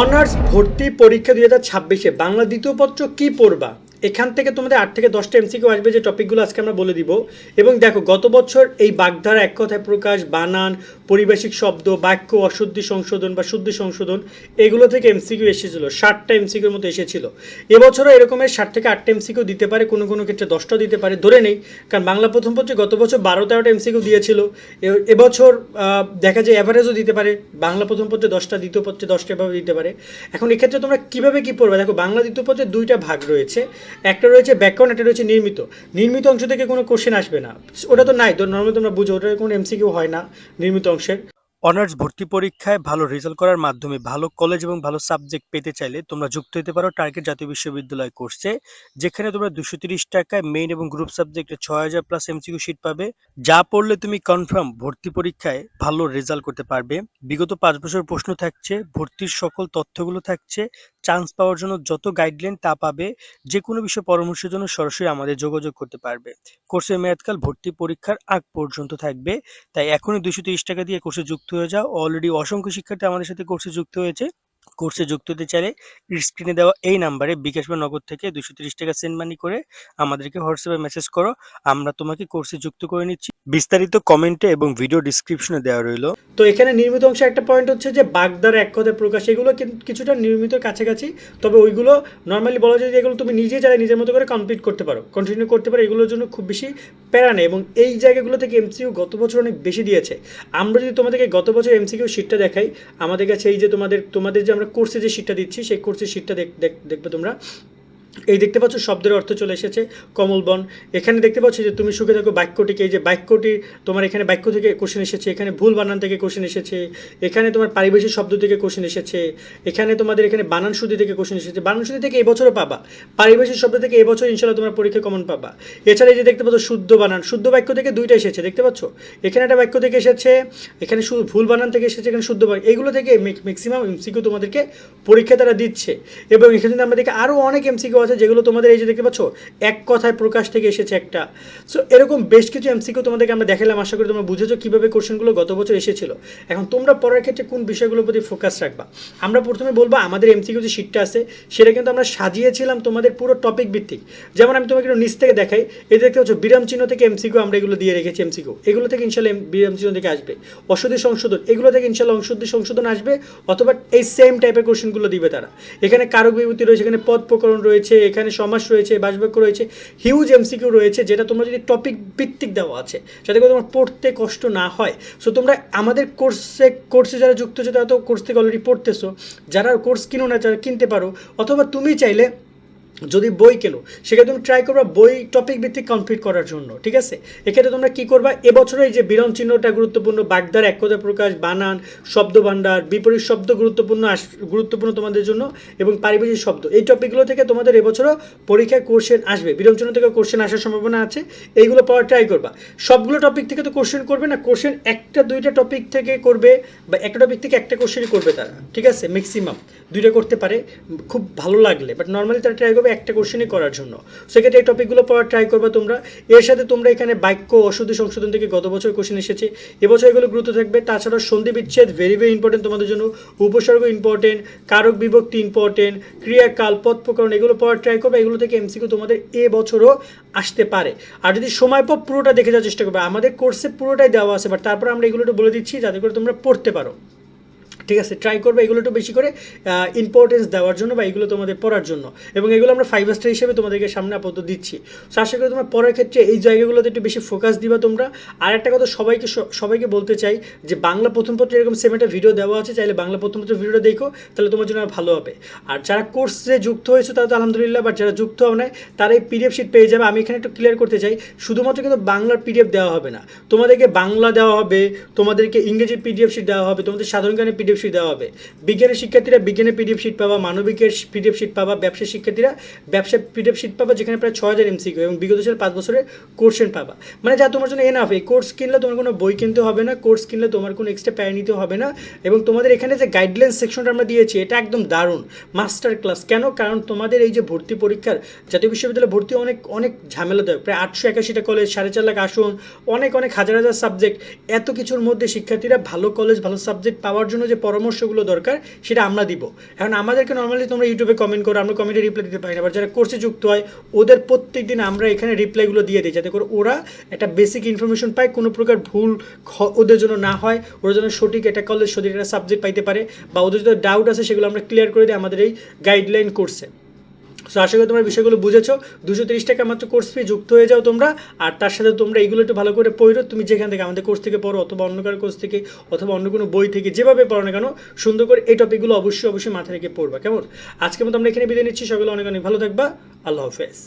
Honours ভর্তি পরীক্ষা দু হাজার ছাব্বিশে বাংলা দ্বিতীয় পত্র কী পড়বা? এখান থেকে তোমাদের আট থেকে দশটা এমসিকিউ আসবে যে টপিকগুলো আজকে আমরা বলে দিব। এবং দেখো, গত বছর এই বাগধারা এক কথায় প্রকাশ, বানান, পরিবেশিক শব্দ, বাক্য, অশুদ্ধি সংশোধন বা শুদ্ধি সংশোধন, এগুলো থেকে এমসিকিউ এসেছিল। ষাটটা এমসিকিউর মতো এসেছিল। এবছরও এরকমের ষাট থেকে আটটা এমসিকিউ দিতে পারে, কোনো কোনো ক্ষেত্রে দশটাও দিতে পারে, ধরে নেই। কারণ বাংলা প্রথম পত্রে গত বছর বারো তেরোটা এমসিকিউ দিয়েছিল। এবছর দেখা যায় অ্যাভারেজও দিতে পারে। বাংলা প্রথম পত্রে দশটা, দ্বিতীয় পত্রে দশটা এভাবে দিতে পারে। এখন এক্ষেত্রে তোমরা কীভাবে কী পড়বে? দেখো, বাংলা দ্বিতীয় পত্রে দুইটা ভাগ রয়েছে। একটা রয়েছে ব্যাকরণ একটা রয়েছে নির্মিত। নির্মিত অংশ থেকে কোনো কোশ্চেন আসবে না। ওটা তো নাই, তো নর্মালি তোমরা বুঝো ওটা কোনো এমসিকিউ হয় না নির্মিত অংশের। অনার্স ভর্তি পরীক্ষায় ভালো রেজাল্ট করার মাধ্যমে ভালো কলেজ এবং ভালো সাবজেক্ট পেতে চাইলে তোমরা যুক্ত হতে পারো টার্গেট জাতীয় বিশ্ববিদ্যালয় কোর্সে যেখানে তোমরা দুশো তিরিশ টাকায় মেইন এবং গ্রুপ সাবজেক্টে ছয় হাজার প্লাস এমসিকিউ শিট পাবে। যা পড়লে তুমি কনফার্ম ভর্তি পরীক্ষায় ভালো রেজাল্ট করতে পারবে। বিগত পাঁচ বছর প্রশ্ন থাকছে, ভর্তির সকল তথ্যগুলো থাকছে চান্স পাওয়ার জন্য যত গাইডলাইন তা পাবে যে কোনো বিষয়ে পরামর্শের জন্য সরাসরি আমাদের যোগাযোগ করতে পারবে। কোর্সের মেয়াদকাল, ভর্তি পরীক্ষার আগ পর্যন্ত থাকবে। তাই এখনই দুশো তিরিশ টাকা দিয়ে কোর্সে যুক্ত হয়ে যাও। অলরেডি অসংখ্য শিক্ষার্থী আমাদের সাথে কোর্সে যুক্ত হয়েছে। কোর্সে যুক্ত হতে চাইলে স্ক্রিনে দেওয়া এই নাম্বারে বিকাশ বা নগদ থেকে দুশো তিরিশ টাকা সেন্ড মানি করে আমাদেরকে হোয়াটসঅ্যাপে মেসেজ করো। আমরা তোমাকে কোর্সে যুক্ত করে নিচ্ছি। বিস্তারিত কমেন্টে এবং ভিডিও ডিসক্রিপশনে দেওয়া রইল। তো এখানে নির্মিত অংশে একটা পয়েন্ট হচ্ছে যে বাগদার এক কথায় প্রকাশ। এগুলো কিছুটা নির্মিত কাছাকাছি, তবে ওইগুলো নর্মালি বলা যায় যে এগুলো তুমি নিজে চাই নিজের মতো করে কমপ্লিট করতে পারো কন্টিনিউ করতে পারো, এগুলোর জন্য খুব বেশি প্যারা নেই এবং এই জায়গাগুলো থেকে এমসিকিউ গত বছর অনেক বেশি দিয়েছে। আমরা যদি তোমাদেরকে গত বছর এমসিকিউ শিটটা দেখাই, আমাদের কাছে এই যে তোমাদের তোমাদের যে আমরা কোর্সে যে শিটটা দিচ্ছি, সেই কোর্সের শিটটা দেখবে তোমরা। এই দেখতে পাচ্ছ শব্দের অর্থ চলে এসেছে কমলবন এখানে দেখতে পাচ্ছ যে তুমি সুখে থাকো বাক্যটিকে, এই যে বাক্যটি তোমার এখানে বাক্য থেকে কোশ্চেন এসেছে, এখানে ভুল বানান থেকে কোশ্চেন এসেছে, এখানে তোমার পারিবেশিক শব্দ থেকে কোশ্চেন এসেছে, এখানে তোমাদের এখানে বানান শুদ্ধি থেকে কোশ্চেন এসেছে। বানান শুদ্ধি থেকে এবছরও পাবা, পারিবেশিক শব্দ থেকে এবছর ইনশাল্লাহ তোমার পরীক্ষা কমন পাবা। এছাড়া এই যে দেখতে পাচ্ছ শুদ্ধ বানান, শুদ্ধ বাক্য থেকে দুইটা এসেছে, দেখতে পাচ্ছ? এখানে একটা বাক্য থেকে এসেছে, এখানে শুধু ভুল বানান থেকে এসেছে, এখানে শুদ্ধ বানান এইগুলো থেকে ম্যাক্সিমাম এমসিকিউ তোমাদেরকে পরীক্ষা তারা দিচ্ছে। এবং এখানে আমরা দেখি আরও অনেক এমসিকিউ আছে যেগুলো তোমাদের এই যে দেখতে পাচ্ছ, এক কথায় প্রকাশ থেকে এসেছে একটা। সো এরকম বেশ কিছু এমসিকিউ তোমাদেরকে আমরা দেখালাম, আশা করি তোমরা বুঝেছ কীভাবে কোশ্চেনগুলো গত বছর এসেছিল। এখন তোমরা পড়ার ক্ষেত্রে কোন বিষয়গুলোর প্রতি ফোকাস রাখবা? আমরা প্রথমে বলব, আমাদের এমসিকিউ যে শিটটা আছে, সেটা কিন্তু আমরা সাজিয়েছিলাম তোমাদের পুরো টপিক ভিত্তিক। যেমন আমি তোমাকে একটু নিচ থেকে দেখাই, এই দেখতে পাচ্ছ, বিরাম চিহ্ন থেকে এমসিকিউ আমরা এগুলো দিয়ে রেখেছি এমসিকিউ এগুলো থেকে ইনশাল্লাহ বিরাম চিহ্ন থেকে আসবে। অশুদ্ধি সংশোধন, এগুলো থেকে ইনশাল্লাহ অশুদ্ধি সংশোধন আসবে, অথবা এই সেম টাইপের কোশ্চেনগুলো দিবে তারা। এখানে কারক বিভূতি রয়েছে, এখানে পদ প্রকরণ রয়েছে এখানে সমাস রয়েছে, বাসবাক্য রয়েছে হিউজ এমসিকিউ রয়েছে, যেটা তোমরা যদি টপিক ভিত্তিক দেওয়া আছে, যাতে করে তোমার পড়তে কষ্ট না হয়। সো তোমরা আমাদের কোর্সে কোর্সে যারা যুক্ত হচ্ছে তারা তো কোর্স থেকে অলরেডি পড়তেছো। যারা কোর্স কিনো না, যারা কিনতে পারো, অথবা তুমি চাইলে যদি বই কেনো, সেক্ষেত্রে তুমি ট্রাই করবা বই টপিক ভিত্তিক কমপ্লিট করার জন্য, ঠিক আছে? এক্ষেত্রে তোমরা কি করবা? এবছরে এই যে বিরাম চিহ্নটা গুরুত্বপূর্ণ, বাগদার এক কথা প্রকাশ, বানান শব্দ ভাণ্ডার বিপরীত শব্দ গুরুত্বপূর্ণ আস- গুরুত্বপূর্ণ তোমাদের জন্য এবং পারিভাষিক শব্দ, এই টপিকগুলো থেকে তোমাদের এবছরও পরীক্ষায় কোশ্চেন আসবে। বিরাম চিহ্ন থেকে কোশ্চেন আসার সম্ভাবনা আছে, এইগুলো পাওয়ার ট্রাই করবা। সবগুলো টপিক থেকে তো কোশ্চেন করবে না কোশ্চেন একটা, দুইটা টপিক থেকে করবে বা একটা টপিক থেকে একটা কোশ্চেনই করবে তারা, ঠিক আছে? ম্যাক্সিমাম দুইটা করতে পারে, খুব ভালো লাগলে বাট নর্মালি তারা ট্রাই করবে একটা কোশ্চেনই করার জন্য। সেক্ষেত্রে এই টপিকগুলো পড়ার ট্রাই করবে তোমরা। এর সাথে তোমরা এখানে বাক্য অশুদ্ধি সংশোধন থেকে গত বছর কোশ্চেন এসেছে। এবছর এগুলো গুরুত্ব থাকবে। তাছাড়া সন্ধি বিচ্ছেদ ভেরি ভেরি ইম্পর্টেন্ট তোমাদের জন্য। উপসর্গ ইম্পর্টেন্ট কারক বিভক্তি ইম্পর্টেন্ট ক্রিয়াকাল পদ প্রকরণ, এগুলো পড়ার ট্রাই করবে। এগুলো থেকে এমসিকিউ তোমাদের এ বছরও আসতে পারে। আর যদি সময় পর পুরোটা দেখে যাওয়ার চেষ্টা করবে। আমাদের কোর্সে পুরোটাই দেওয়া আছে বাট তারপর আমরা এগুলো বলে দিচ্ছি, যাতে করে তোমরা পড়তে পারো। ঠিক আছে ট্রাই করবে এগুলো একটু বেশি করে ইম্পর্টেন্স দেওয়ার জন্য বা এগুলো তোমাদের পড়ার জন্য। এবং এগুলো আমরা ফাইভ স্টার হিসেবে তোমাদেরকে সামনে আপাতত দিচ্ছি। সো আশা করি তোমার পড়ার ক্ষেত্রে এই জায়গাগুলোতে একটু বেশি ফোকাস দিবা তোমরা। আর একটা কথা সবাইকে সবাইকে বলতে চাই যে, বাংলা প্রথম পত্রে এরকম সেম একটা ভিডিও দেওয়া আছে, চাইলে বাংলা প্রথম পত্রের ভিডিওটা দেখো, তাহলে তোমার জন্য ভালো হবে। আর যারা কোর্সে যুক্ত হয়েছে, তারা তো আলহামদুলিল্লাহ বাট যারা যুক্ত হও নাই, তারা এই পিডিএফ শিট পেয়ে যাবে। আমি এখানে একটু ক্লিয়ার করতে চাই, শুধুমাত্র কিন্তু বাংলার পিডিএফ দেওয়া হবে না। তোমাদেরকে বাংলা দেওয়া হবে, তোমাদেরকে ইংরেজি পিডিএফ শিট দেওয়া হবে, তোমাদের সাধারণ জ্ঞানের পিডিএফ শিট দেওয়া হবে। বিজ্ঞানের শিক্ষার্থীরা বিজ্ঞানের পিডিএফ শিট পাবা, মানবিকের পিডিএফ শিট পাবা ব্যবসার শিক্ষার্থীরা ব্যবসা পিডিএফ শিট পাবা, যেখানে প্রায় ছয় হাজার এমসিকিউ এবং বিগত সালের পাঁচ বছরের কোর্সেন পাবা। মানে যা তোমার জন্য এনাফ এই কোর্স কিনলে তোমার কোনো বই কিনতে হবে না কোর্স কিনলে তোমার কোনো এক্সট্রা প্যারা নিতে হবে না এবং তোমাদের এখানে যে গাইডলাইন সেকশনটা আমরা দিয়েছি, এটা একদম দারুণ মাস্টার ক্লাস কেন? কারণ তোমাদের এই যে ভর্তি পরীক্ষার জাতীয় বিশ্ববিদ্যালয়ে ভর্তি অনেক অনেক ঝামেলাদায়ক, প্রায় আটশো একাশিটা কলেজ সাড়ে চার লাখ আসন, অনেক অনেক হাজার হাজার সাবজেক্ট এত কিছুর মধ্যে শিক্ষার্থীরা ভালো কলেজ ভালো সাবজেক্ট পাওয়ার জন্য যে পরামর্শগুলো দরকার, সেটা আমরা দিব। এখন আমাদেরকে নর্মালি তোমরা ইউটিউবে কমেন্ট করো, আমরা কমেন্টে রিপ্লাই দিতে পারি না আবার যারা কোর্সে যুক্ত হয়, ওদের প্রত্যেক দিন আমরা এখানে রিপ্লাইগুলো দিয়ে দিই, যাতে করে ওরা একটা বেসিক ইনফরমেশন পায়, কোনো প্রকার ভুল ওদের জন্য না হয়, ওরা যেন সঠিক একটা কলেজ সঠিক একটা সাবজেক্ট পাইতে পারে, বা ওদের যদি ডাউট আছে, সেগুলো আমরা ক্লিয়ার করে দিই আমাদের এই গাইডলাইন কোর্সে সো আশা করি তোমরা বিষয়গুলো বুঝেছ। দুশো তিরিশ টাকা মাত্র কোর্স ফি যুক্ত হয়ে যাও তোমরা। আর তার সাথে তোমরা এগুলো একটু ভালো করে পড়ো। তুমি যেখান থেকে আমাদের কোর্স থেকে পড়ো, অথবা অন্য কারও কোর্স থেকে, অথবা অন্য কোনো বই থেকে, যেভাবে পড়ো না কেন, সুন্দর করে এই টপিকগুলো অবশ্যই অবশ্যই মাথায় রেখে পড়বা। কেমন? আজকে মতো আমরা এখানে বিদায় নিচ্ছি। সকলে অনেক অনেক ভালো থাকবা। আল্লাহ হাফেজ।